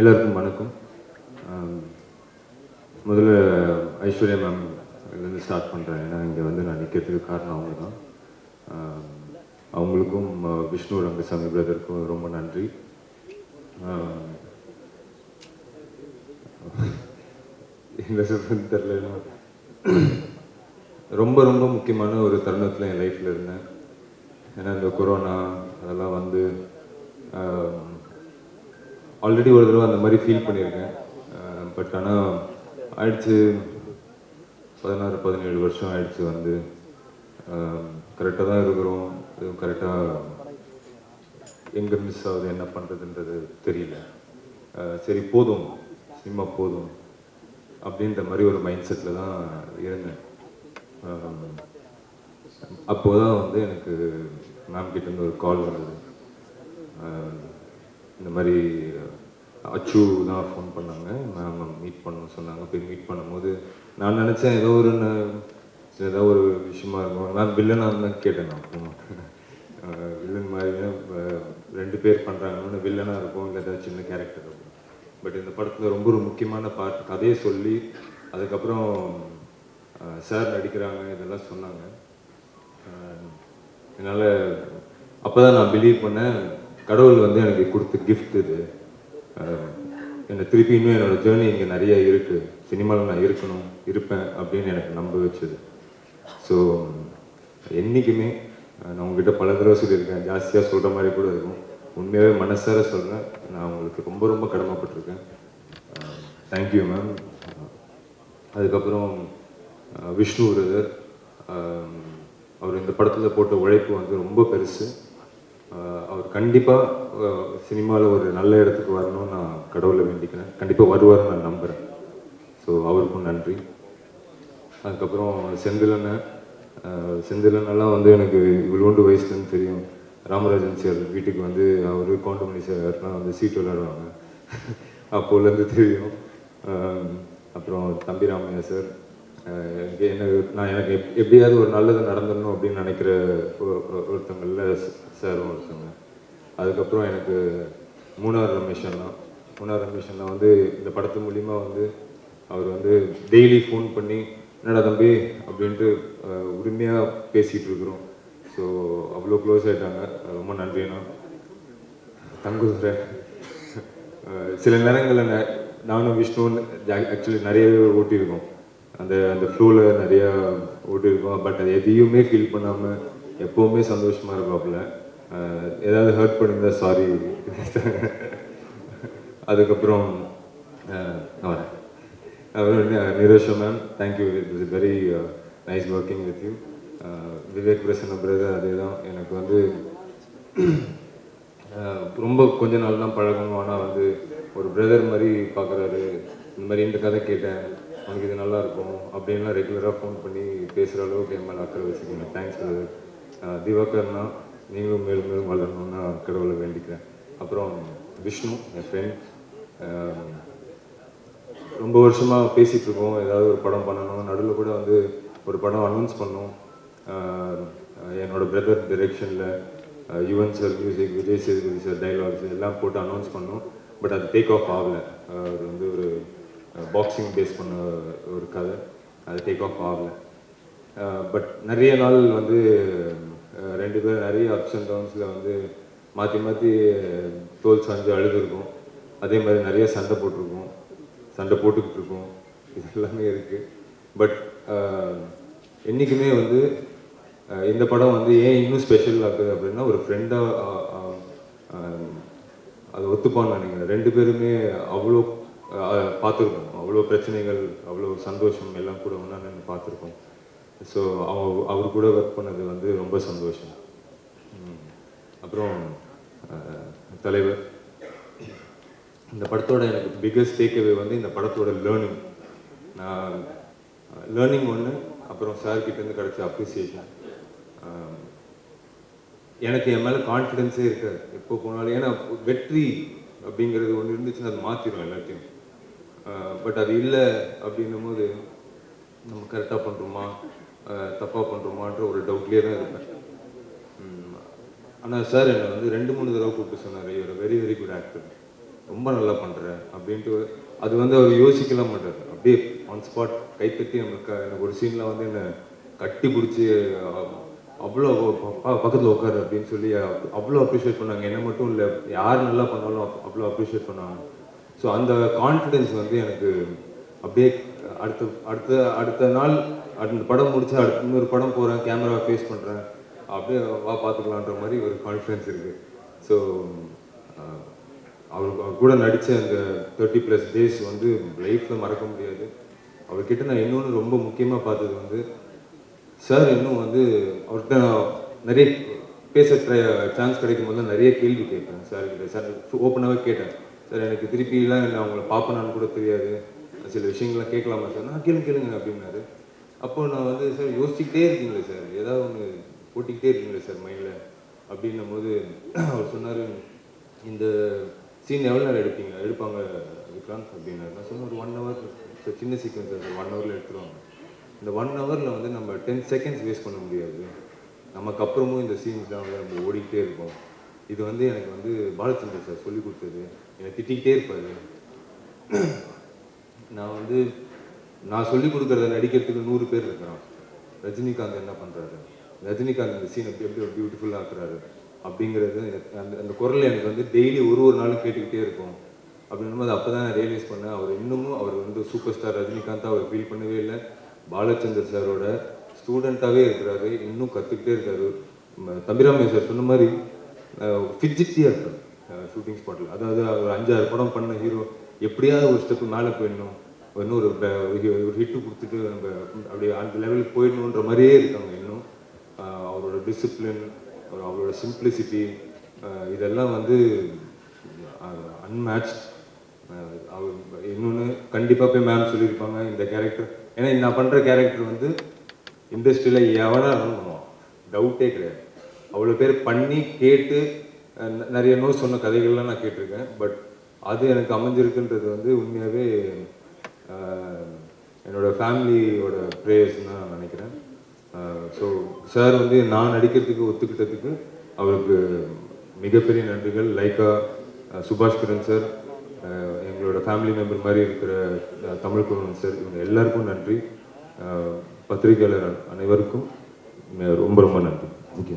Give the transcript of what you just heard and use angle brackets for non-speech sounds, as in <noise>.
எல்லாருக்கும் வணக்கம். முதல்ல ஐஸ்வர்யா மேம் இதுலேருந்து ஸ்டார்ட் பண்ணுறேன் ஏன்னா இங்கே வந்து நான் நிற்கிறதுக்கு காரணம் அவங்க தான் அவங்களுக்கும் விஷ்ணு ரங்கசாமி பிரதருக்கும் ரொம்ப நன்றி. என்ன சொல்றதுன்னு தெரியல ரொம்ப ரொம்ப முக்கியமான ஒரு தருணத்தில் என் லைஃப்பில் இருந்தேன். ஏன்னா இந்த கொரோனா அதெல்லாம் வந்து ஆல்ரெடி ஒரு தடவை அந்த மாதிரி ஃபீல் பண்ணியிருக்கேன். பட் ஆனால் ஆயிடுச்சு. பதினாறு பதினேழு வருஷம் ஆயிடுச்சு வந்து. கரெக்டாக தான் இருக்கிறோம். இதுவும் கரெக்டாக எங்கே மிஸ் ஆகுது என்ன பண்ணுறதுன்றது தெரியல. சரி போதும். சினிமா போதும். அப்படின்ற மாதிரி ஒரு மைண்ட் செட்டில் தான் இருந்தேன். அப்போ தான் வந்து எனக்கு மேம் கிட்டேருந்து ஒரு கால் வந்தது. இந்த மாதிரி அச்சு தான் ஃபோன் பண்ணாங்க. மேம் மீட் பண்ணணும்னு சொன்னாங்க. போய் மீட் பண்ணும்போது நான் நினச்சேன் ஏதோ ஒரு ஏதோ ஒரு விஷயமா இருக்கும். நான் வில்லனாக தான் கேட்டேன் நான் வில்லன் மாதிரி ரெண்டு பேர் பண்ணுறாங்கன்னு வில்லனாக இருக்கும். இல்லை ஏதாவது சின்ன கேரக்டர் இருக்கும். பட் இந்த படத்தில் ரொம்ப ஒரு முக்கியமான பார்ட் கதையை சொல்லி அதுக்கப்புறம் சார் நடிக்கிறாங்க இதெல்லாம் சொன்னாங்க. என்னால் அப்போ தான் நான் பிலீவ் பண்ணேன். கடவுள் வந்து எனக்கு கொடுத்த கிஃப்ட் இது. என்னை திருப்பி இன்னும் என்னோட ஜேர்னி இங்கே நிறைய இருக்குது சினிமாவில் நான் இருக்கணும் இருப்பேன் அப்படின்னு எனக்கு நம்ப வச்சது. ஸோ என்றைக்குமே நான் உங்ககிட்ட பல தடவை சொல்லியிருக்கேன். ஜாஸ்தியாக சொல்கிற மாதிரி கூட இருக்கும். உண்மையாகவே மனசார சொல்கிறேன் நான் உங்களுக்கு ரொம்ப ரொம்ப கடமைப்பட்டிருக்கேன். தேங்க்யூ மேம் அதுக்கப்புறம் விஷ்ணு பிரதர் அவர் இந்த படத்தில் போட்ட உழைப்பு வந்து ரொம்ப பெருசு. அவர் கண்டிப்பாக சினிமாவில் ஒரு நல்ல இடத்துக்கு வரணும்னு நான் கடவுளை வேண்டிக்கிறேன். கண்டிப்பாக வருவார்னு நான் நம்புகிறேன் ஸோ அவருக்கும் நன்றி. அதுக்கப்புறம் செந்திலண்ணன் அஹ், செந்திலண்ணெல்லாம் வந்து எனக்கு இவ்வளோண்டு வயசுலன்னு தெரியும். ராமராஜன் சார் வீட்டுக்கு வந்து அவர் கோண்டமணி சார்லாம் வந்து சீட் விளையாடுவாங்க. <laughs> அப்போலேருந்து தெரியும். அப்புறம் தம்பி ராமையா சார் எனக்கு என்ன நான் எனக்கு எப் எப்படியாவது ஒரு நல்லது நடந்துடணும் அப்படின்னு நினைக்கிற ஒருத்தங்களில் சாரும் இருக்காங்க அதுக்கப்புறம் எனக்கு மூணார் ரமேஷ் அண்ணா. மூணார் ரமேஷ் அண்ணா வந்து இந்த படத்து மூலிமா வந்து அவர் வந்து டெய்லி ஃபோன் பண்ணி என்னடா தம்பி? அப்படின்ட்டு உரிமையாக பேசிகிட்டு இருக்கிறோம். ஸோ அவ்வளோ க்ளோஸ் ஆகிட்டாங்க ரொம்ப நன்றிண்ணா தங்குதுரை சில நேரங்களில் நானும் விஷ்ணுவும் ஆக்சுவலி நிறையவே ஓட்டியிருக்கோம். அந்த அந்த ஃப்ளோவில் நிறையா ஓட்டியிருக்கோம். பட் அது எதையுமே ஃபீல் பண்ணாமல் எப்போவுமே சந்தோஷமாக இருப்பாப்புல. ஏதாவது ஹர்ட் பண்ணியிருந்தா சாரி அதுக்கப்புறம் வரேன். அப்புறம் Nirosha ma'am thank you it is very nice working with you Vivek Prasanna brother அதே தான் எனக்கு வந்து <clears throat> ரொம்ப கொஞ்ச நாள் தான் பழகணும் ஆனால் வந்து ஒரு பிரதர் மாதிரி பார்க்குறாரு இந்த மாதிரி இந்த கதை கேட்டேன். உனக்கு இது நல்லா இருக்கும். அப்படின்லாம் ரெகுலராக ஃபோன் பண்ணி பேசுகிற அளவுக்கு என் மேலே அக்கறை வச்சுக்கோங்க. தேங்க்ஸ் பிரதர் திவாகர்னா நீங்களும் மேலும் மேலும் வளரணும்னு நான் கடவுளை வேண்டிக்கிறேன். அப்புறம் விஷ்ணு என் ஃப்ரெண்ட் ரொம்ப வருஷமாக பேசிகிட்டு இருக்கோம். ஏதாவது ஒரு படம் பண்ணணும். நடுவில் கூட வந்து ஒரு படம் அனௌன்ஸ் பண்ணோம். என்னோடய என்னோட brother டிரெக்ஷனில் Yuvan sir music Vijay Sethupathi sir dialogues எல்லாம் போட்டு அனௌன்ஸ் பண்ணோம். பட் அது டேக் ஆஃப் ஆகலை. அது வந்து ஒரு பாக்ஸிங் பேஸ் பண்ண ஒரு கதை. அது டேக் ஆஃப் ஆகலை. பட் நிறைய நாள் வந்து ரெண்டு பேரும் நிறைய அப்ஸ் அண்ட் டவுன்ஸில் வந்து மாற்றி மாற்றி தோல் சாஞ்சு அழுதுருக்கோம். அதே மாதிரி நிறைய சண்டை போட்டிருக்கோம். சண்டை போட்டுக்கிட்டு இருக்கோம். இது எல்லாமே இருக்குது பட் என்றைக்குமே வந்து இந்த படம் வந்து ஏன் இன்னும் ஸ்பெஷல் ஆகுது அப்படின்னா ஒரு ஃப்ரெண்டாக அது ஒத்துப்பான்னு நினைக்கிறேன். ரெண்டு பேருமே அவ்வளோ பார்த்துருக்கோம். அவ்வளோ பிரச்சனைகள் அவ்வளோ சந்தோஷம் எல்லாம் கூட ஒன்றா நின்று பார்த்துருக்கோம். ஸோ அவ அவர் கூட ஒர்க் பண்ணது வந்து ரொம்ப சந்தோஷம். அப்புறம் தலைவர். இந்த படத்தோட எனக்கு பிக்கஸ்ட் டேக்அவே வந்து இந்த படத்தோட லேர்னிங் நான் லேர்னிங் ஒன்று அப்புறம் சார் கிட்டேருந்து அப்ரிசியேஷன் எனக்கு என் மேலே கான்ஃபிடென்ஸே இருக்காது. எப்போ போனாலும் ஏன்னா வெற்றி அப்படிங்கிறது ஒன்று இருந்துச்சுன்னா அது மாற்றிடும் எல்லாத்தையும். பட் அது இல்லை அப்படின்னும் போது நம்ம கரெக்டாக பண்ணுறோமா தப்பாக பண்ணுறோமான்ற ஒரு டவுட்லேயே தான் இருப்பேன். ஆனால் சார் என்னை வந்து ரெண்டு மூணு தடவை கூப்பிட்டு சொன்னார். இவர் வெரி வெரி குட் ஆக்டர் ரொம்ப நல்லா பண்ணுற அப்படின்ட்டு அது வந்து அவர் யோசிக்கலாம் மாட்டார். அப்படியே ஆன் ஸ்பாட் கைப்பற்றி நம்மளுக்கு எனக்கு ஒரு சீனில் வந்து என்னை கட்டி பிடிச்சி அவ்வளோ பக்கத்தில் உட்காரு அப்படின்னு சொல்லி அவ்வளோ அப்ரிஷியேட் பண்ணாங்க. என்ன மட்டும் இல்லை யார் நல்லா பண்ணாலும் அவ்வளோ அப்ரிஷியேட் பண்ணாங்க. ஸோ அந்த கான்ஃபிடென்ஸ் வந்து எனக்கு அப்படியே அடுத்த அடுத்த அடுத்த நாள் அடுத்த படம் முடிச்சு அடுத்த இன்னொரு படம் போகிறேன் கேமரா ஃபேஸ் பண்ணுறேன் அப்படியே வா பார்த்துக்கலான்ற மாதிரி ஒரு கான்ஃபிடென்ஸ் இருக்குது ஸோ அவர் அவர் கூட நடித்த அந்த தேர்ட்டி ப்ளஸ் டேஸ் வந்து லைஃப்பில் மறக்க முடியாது. அவர்கிட்ட நான் இன்னொன்று ரொம்ப முக்கியமாக பார்த்தது வந்து சார் இன்னும் வந்து அவர்கிட்ட நான் நிறைய பேச சான்ஸ் கிடைக்கும் போது நிறைய கேள்வி கேட்பேன் சார் கிட்ட. சார் ஓப்பனாகவே கேட்டேன். சார் எனக்கு திருப்பிலாம் நான் அவங்கள பார்ப்பேனான்னு கூட தெரியாது. சில விஷயங்கள்லாம் கேட்கலாமா சார்? நான் கேளுங்க கேளுங்க அப்படின்னாரு. அப்போ நான் வந்து சார் யோசிச்சுக்கிட்டே இருக்கீங்களே சார். ஏதாவது ஒன்று போட்டிக்கிட்டே இருக்கீங்களே சார் மைண்டில் அப்படின்னும் போது அவர் சொன்னார் இந்த சீன் எவ்வளோ நேரம் எடுப்பீங்க? எடுப்பாங்க விக்ராந்த் அப்படின்னாரு. நான் சொன்னேன் ஒரு ஒன் ஹவர் சின்ன சீக்வன்ஸ் சார் ஒன் ஹவரில் எடுத்துருவாங்க. இந்த ஒன் ஹவரில் வந்து நம்ம டென் செகண்ட்ஸ் வேஸ்ட் பண்ண முடியாது. நமக்கு அப்புறமும் இந்த சீன்ஸ் தான் வந்து நம்ம ஓடிக்கிட்டே இருக்கோம் இது வந்து எனக்கு வந்து பாலச்சந்திரன் சார் சொல்லி கொடுத்தது. என்னை திட்டிக்கிட்டே இருப்பார். நான் வந்து நான் சொல்லிக் கொடுக்குறத நடிக்கிறதுக்கு நூறு பேர் இருக்கிறான் ரஜினிகாந்த் என்ன பண்ணுறாரு ரஜினிகாந்த் இந்த சீன் எப்படி எப்படி பியூட்டிஃபுல்லாக ஆக்குறாரு? அப்படிங்கிறது எனக்கு அந்த அந்த குரல் எனக்கு வந்து டெய்லி ஒரு ஒரு நாளும் கேட்டுக்கிட்டே இருக்கும். அப்படின்னும் போது அப்போ தான் நான் ரியலைஸ் பண்ணேன் அவர் இன்னமும் அவர் வந்து சூப்பர் ஸ்டார் ரஜினிகாந்தாக அவர் ஃபீல் பண்ணவே இல்லை. பாலச்சந்தர் சாரோட ஸ்டூடெண்ட்டாகவே இருக்கிறாரு இன்னும் கற்றுக்கிட்டே இருக்காரு. ம- தம்பிராமையா சார் சொன்ன மாதிரி ஃபிஜிட்டியாக இருக்கார். ஷூட்டிங் ஸ்பாட்டில் அதாவது அவர் அஞ்சாறு படம் பண்ண ஹீரோ எப்படியாவது ஒரு ஸ்டெப்பு மேலே போயிடணும். இன்னும் ஒரு ஒரு ஹிட்டு கொடுத்துட்டு நம்ம அப்படியே அந்த லெவலுக்கு போயிடணுன்ற மாதிரியே இருக்காங்க இன்னும். அவரோட டிசிப்ளின் அவரோட சிம்பிளிசிட்டி இதெல்லாம் வந்து அன்மேட்ச் அவர் இன்னொன்று கண்டிப்பாக போய் மேம் சொல்லியிருப்பாங்க இந்த கேரக்டர் ஏன்னா நான் பண்ணுற கேரக்டர் வந்து இண்டஸ்ட்ரியில் எவனாக இருந்தாலும் பண்ணுவான். டவுட்டே கிடையாது. அவ்வளோ பேர் பண்ணி கேட்டு நிறைய நோ சொன்ன கதைகள்லாம் நான் கேட்டிருக்கேன். பட் அது எனக்கு அமைஞ்சிருக்குன்றது வந்து உண்மையாகவே என்னோட ஃபேமிலியோட ப்ரேயர்ஸ்னு தான் நான் நினைக்கிறேன். ஸோ சார் வந்து நான் நடிக்கிறதுக்கு ஒத்துக்கிட்டதுக்கு அவருக்கு மிகப்பெரிய நன்றிகள். லைக்கா சுபாஷ் கிரண் சார் எங்களோட ஃபேமிலி மெம்பர் மாதிரி இருக்கிற தமிழ் குழுவன் சார் இவங்க எல்லாருக்கும் நன்றி. பத்திரிகையாளர் அனைவருக்கும் ரொம்ப ரொம்ப நன்றி. ஓகே